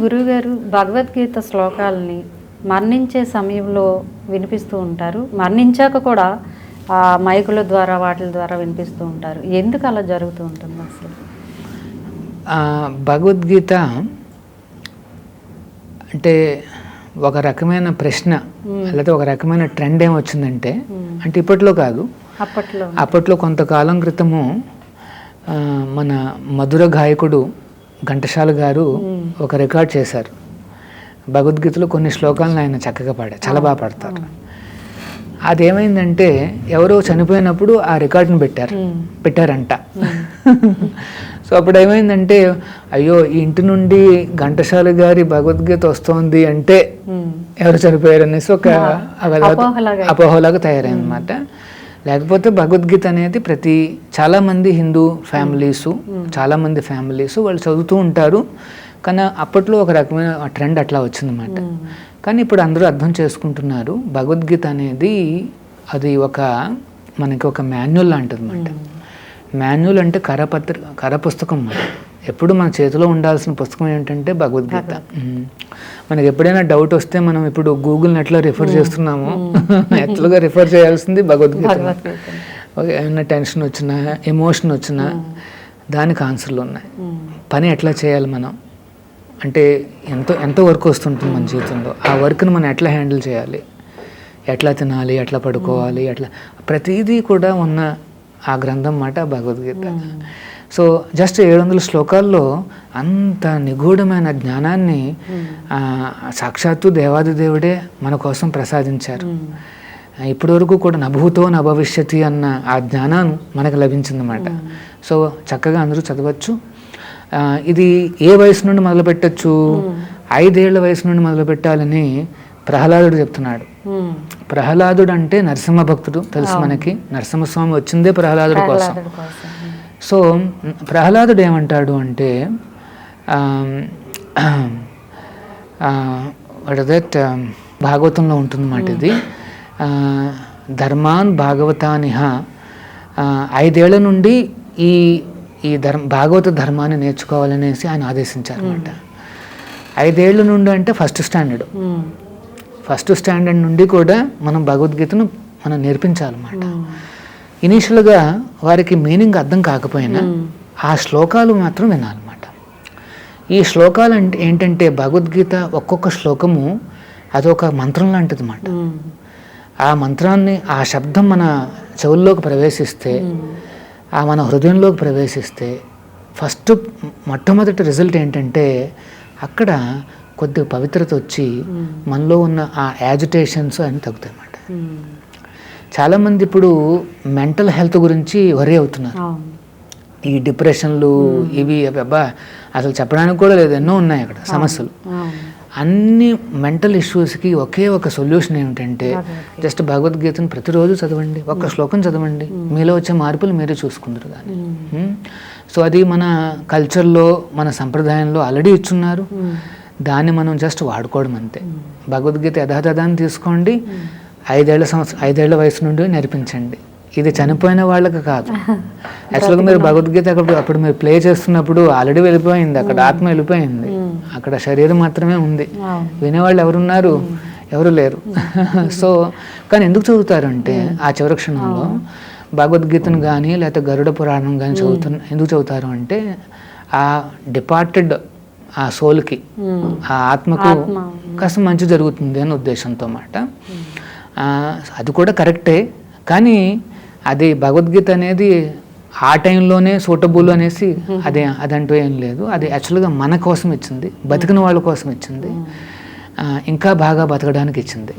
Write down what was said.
గురువుగారు భగవద్గీత శ్లోకాలని మరణించే సమయంలో వినిపిస్తూ ఉంటారు. మరణించాక కూడా ఆ మైకుల ద్వారా వాటి ద్వారా వినిపిస్తూ ఉంటారు. ఎందుకు అలా జరుగుతూ ఉంటుంది అసలు? భగవద్గీత అంటే ఒక రకమైన ప్రశ్న లేకపోతే ఒక రకమైన ట్రెండ్ ఏమొచ్చిందంటే అంటే ఇప్పట్లో కాదు. అప్పట్లో. అప్పట్లో కొంతకాలం క్రితము మన మధుర గాయకుడు ఘంటసాల గారు ఒక రికార్డ్ చేశారు. భగవద్గీతలో కొన్ని శ్లోకాలను ఆయన చక్కగా పాడారు. చాలా బాగా పాడతారు. అదేమైందంటే ఎవరో చనిపోయినప్పుడు ఆ రికార్డును పెట్టారు. పెట్టారంట. సో అప్పుడు ఏమైందంటే అయ్యో ఈ ఇంటి నుండి ఘంటసాల గారి భగవద్గీత వస్తోంది అంటే. ఎవరు చనిపోయారు అనేసి ఒక అపోహలాగా తయారైందన్నమాట. లేకపోతే భగవద్గీత అనేది ప్రతి చాలా మంది హిందూ ఫ్యామిలీసు చాలా మంది ఫ్యామిలీస్ వాళ్ళు చదువుతూ ఉంటారు. కానీ అప్పట్లో ఒక రకమైన ట్రెండ్ అట్లా వచ్చిందన్నమాట. కానీ ఇప్పుడు అందరూ అర్థం చేసుకుంటున్నారు భగవద్గీత అనేది అది ఒక మనకి ఒక మాన్యువల్ లాంటిది అనమాట మాన్యువల్ అంటే కరపత్ర కర పుస్తకం అన్నమాట. ఎప్పుడు మన చేతిలో ఉండాల్సిన పుస్తకం ఏంటంటే భగవద్గీత. మనకి ఎప్పుడైనా డౌట్ వస్తే మనం ఇప్పుడు గూగుల్ని ఎట్లా రిఫర్ చేస్తున్నామో. ఎట్లుగా రిఫర్ చేయాల్సింది భగవద్గీత. ఓకే ఏమైనా టెన్షన్ వచ్చినా ఎమోషన్ వచ్చినా దానికి ఆన్సర్లు ఉన్నాయి. పని ఎట్లా చేయాలి మనం? అంటే ఎంతో ఎంతో వర్క్ వస్తుంటుంది మన జీవితంలో? ఆ వర్క్ని మనం ఎట్లా హ్యాండిల్ చేయాలి? ఎట్లా తినాలి? ఎట్లా పడుకోవాలి? ఎట్లా? ప్రతిదీ కూడా ఉన్న ఆ గ్రంథం మాట భగవద్గీత. సో జస్ట్ ఏడు వందల శ్లోకాల్లో అంత నిగూఢమైన జ్ఞానాన్ని ఆ, సాక్షాత్తు దేవాది దేవుడే మన కోసం ప్రసాదించారు. ఇప్పటి వరకు కూడా నభూతో నభవిష్యతి అన్న ఆ జ్ఞానం మనకు లభించిందన్నమాట. సో చక్కగా అందరూ చదవచ్చు. ఇది ఏ వయసు నుండి మొదలు పెట్టచ్చు ఐదేళ్ళ వయసు నుండి మొదలు పెట్టాలని ప్రహ్లాదుడు చెప్తున్నాడు. ప్రహ్లాదుడు అంటే నరసింహ భక్తుడు తెలుసు మనకి. నరసింహస్వామి వచ్చిందే ప్రహ్లాదుడి కోసం. సో ప్రహ్లాదుడు ఏమంటాడు అంటే దట్ భాగవతంలో ఉంటుందన్నమాట ఇది. ధర్మాన్ భాగవతానిహ. ఐదేళ్ళ నుండి ఈ ఈ ధర్మ భాగవత ధర్మాన్ని నేర్చుకోవాలనేసి ఆయన ఆదేశించారు అనమాట ఐదేళ్ళ నుండి అంటే ఫస్ట్ స్టాండర్డ్. ఫస్ట్ స్టాండర్డ్ నుండి కూడా మనం భగవద్గీతను మనం నేర్పించాలన్నమాట. ఇనీషియల్గా వారికి మీనింగ్ అర్థం కాకపోయినా ఆ శ్లోకాలు మాత్రం వినాలన్నమాట. ఈ శ్లోకాలు అంటే ఏంటంటే భగవద్గీత ఒక్కొక్క శ్లోకము అదొక మంత్రం లాంటిది అన్నమాట. ఆ మంత్రాన్ని ఆ శబ్దం మన చెవుల్లోకి ప్రవేశిస్తే ఆ మన హృదయంలోకి ప్రవేశిస్తే ఫస్ట్ మొట్టమొదటి రిజల్ట్ ఏంటంటే అక్కడ కొద్దిగా పవిత్రత వచ్చి మనలో ఉన్న ఆ యాజిటేషన్స్ అన్ని తగ్గుతాయి అన్నమాట. చాలామంది ఇప్పుడు మెంటల్ హెల్త్ గురించి వరి అవుతున్నారు. ఈ డిప్రెషన్లు ఇవి అవి అబ్బా అసలు చెప్పడానికి కూడా లేదు ఎన్నో ఉన్నాయి అక్కడ సమస్యలు. అన్ని మెంటల్ ఇష్యూస్కి ఒకే ఒక సొల్యూషన్ ఏమిటంటే జస్ట్ భగవద్గీతను ప్రతిరోజు చదవండి ఒక్క శ్లోకం చదవండి మీలో వచ్చే మార్పులు మీరే చూసుకుందరు కానీ? సో అది మన కల్చర్లో మన సంప్రదాయంలో ఆల్రెడీ ఇచ్చున్నారు. దాన్ని మనం జస్ట్ వాడుకోవడం అంతే. భగవద్గీత యథాతథాన్ని తీసుకోండి. ఐదేళ్ళ సంవత్సరం ఐదేళ్ళ వయసు నుండి నేర్పించండి. ఇది చనిపోయిన వాళ్ళకి కాదు. యాక్చువల్గా మీరు భగవద్గీత అక్కడ అప్పుడు మీరు ప్లే చేస్తున్నప్పుడు ఆల్రెడీ వెళ్ళిపోయింది అక్కడ ఆత్మ వెళ్ళిపోయింది. అక్కడ శరీరం మాత్రమే ఉంది. వినేవాళ్ళు ఎవరున్నారు? ఎవరు లేరు. సో కానీ ఎందుకు చదువుతారంటే ఆ చివరి క్షణంలో భగవద్గీతను కానీ లేకపోతే గరుడ పురాణం కానీ చదువుతున్న ఎందుకు చదువుతారు అంటే ఆ డిపార్టెడ్ ఆ సోల్కి. ఆ ఆత్మకు కాస్త మంచి జరుగుతుంది అనే ఉద్దేశంతో మాట. అది కూడా కరెక్టే. కానీ అది భగవద్గీత అనేది ఆ టైంలోనే సూటబుల్ అనేసి అదే అదంటూ ఏం లేదు. అది యాక్చువల్గా మన కోసం ఇచ్చింది బతికిన వాళ్ళ కోసం ఇచ్చింది ఇంకా బాగా బతకడానికి ఇచ్చింది.